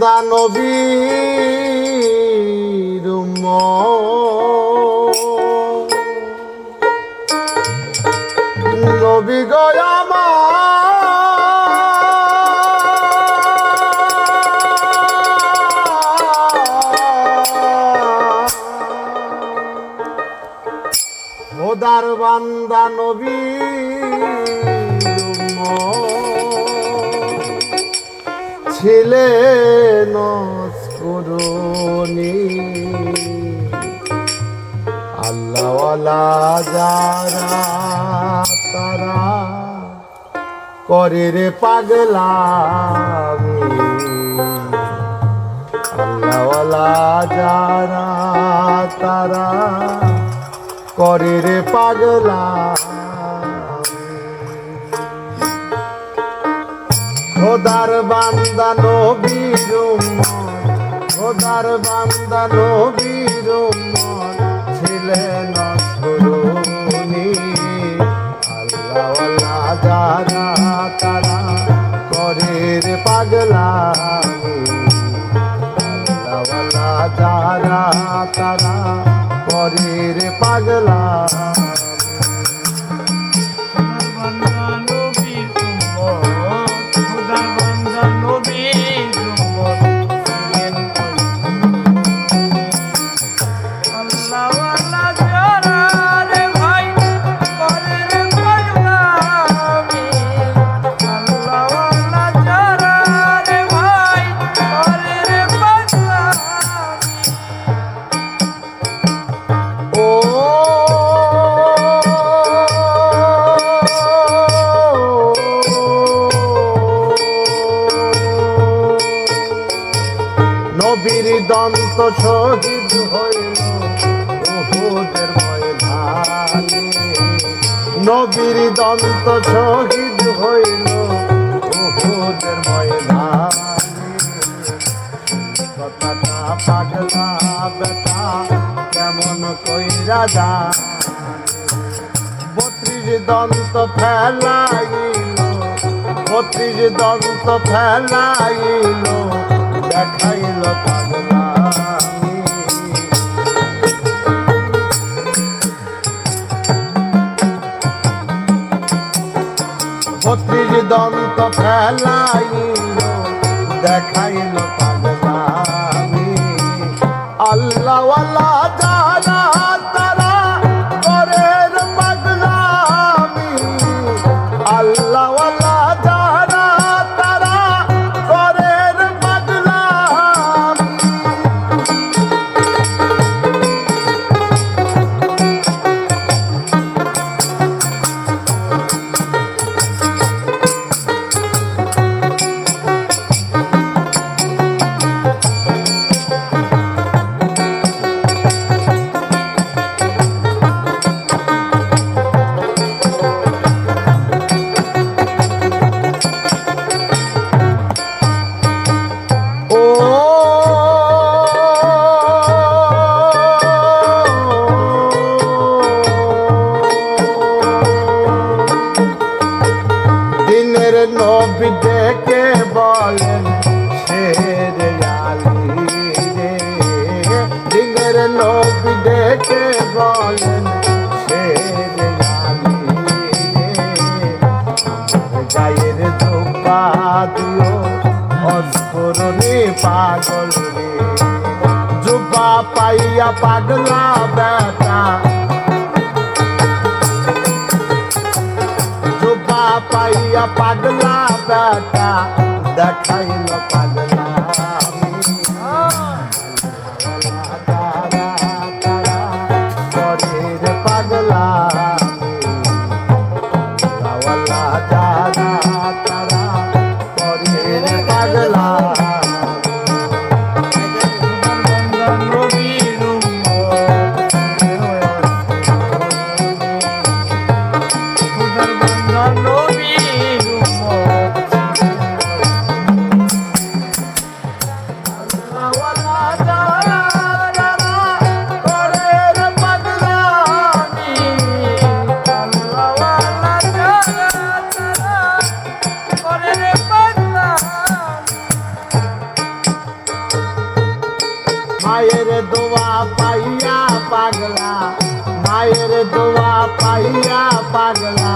দানবীর নবী গয়ামা খোদার বান্দা নবী ছিলেন করুনি। আল্লাহওয়ালা যারা তারা করে রে পাগলামি। আল্লাহওয়ালা যারা তারা করে রে পাগলা খোদার বান্দা নবীর খোদার বান্দা নবীর উম্মত, ছিলেন অসরুনি আল্লাহ আল্লাহ যারা তারা করে রে পাগলামি। আল্লাহ যারা তারা করে রে পাগলা দন্ত শহীদ হইল নবীর দন্ত শহীদ হইল উহুদের ময়দানে। পাগলা বেটা, কেমন কইরা যা বত্রিশ দন্ত ফেলাইল, বত্রিশ দন্ত ফেলাইল, দেখাইল পাগলামি বত্রিশ দন্ত ফেলাইল দেখাইল পাগলামি। আল্লাহ। নবী ডেকে বলেন শের গায়ের ধোপা দিও অস্ফুরণে পাগল রে। জুবা পাইয়া পাগলা বেটা। পাগলা বেটা। দেখাইল পাগলা মায়ের দোয়া পাইয়া পাগলা।